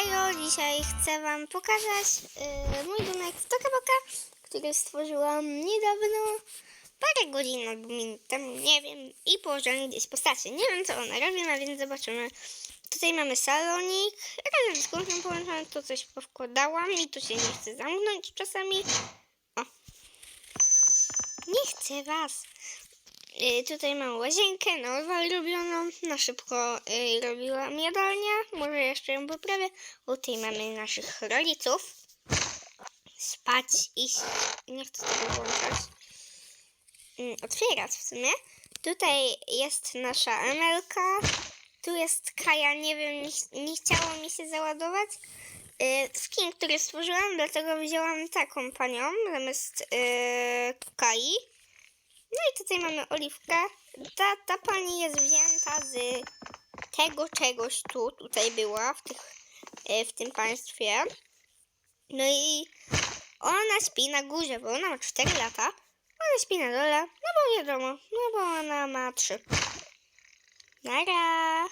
Hejo, dzisiaj chcę Wam pokazać y, mój domek w Tokaboka, który stworzyłam niedawno, parę godzin albo minut temu, nie wiem, i położyłam gdzieś postacie. Nie wiem, co ona robi, no więc zobaczymy. Tutaj mamy salonik, razem z kuchnią połączone, to coś powkładałam i tu się nie chce zamknąć czasami. O. Nie chcę Was. Y, tutaj mam łazienkę nowa robioną. Na szybko y, robiłam jadalnię. Może jeszcze ją poprawię. Tutaj mamy naszych rodziców. Spać, iść. Nie chcę tego włączać. Mm, otwierać w sumie. Tutaj jest nasza Emelka. Tu jest Kaja. Nie wiem, nie, nie chciało mi się załadować. Y, skin, który stworzyłam, dlatego wzięłam taką panią zamiast y, Kai. No i tutaj mamy oliwkę. Ta, ta pani jest wzięta z tego czegoś tu, tutaj była w, tych, e, w tym państwie. No i ona śpi na górze, bo ona ma 4 lata. Ona śpi na dole, no bo wiadomo, no bo ona ma 3. Nara.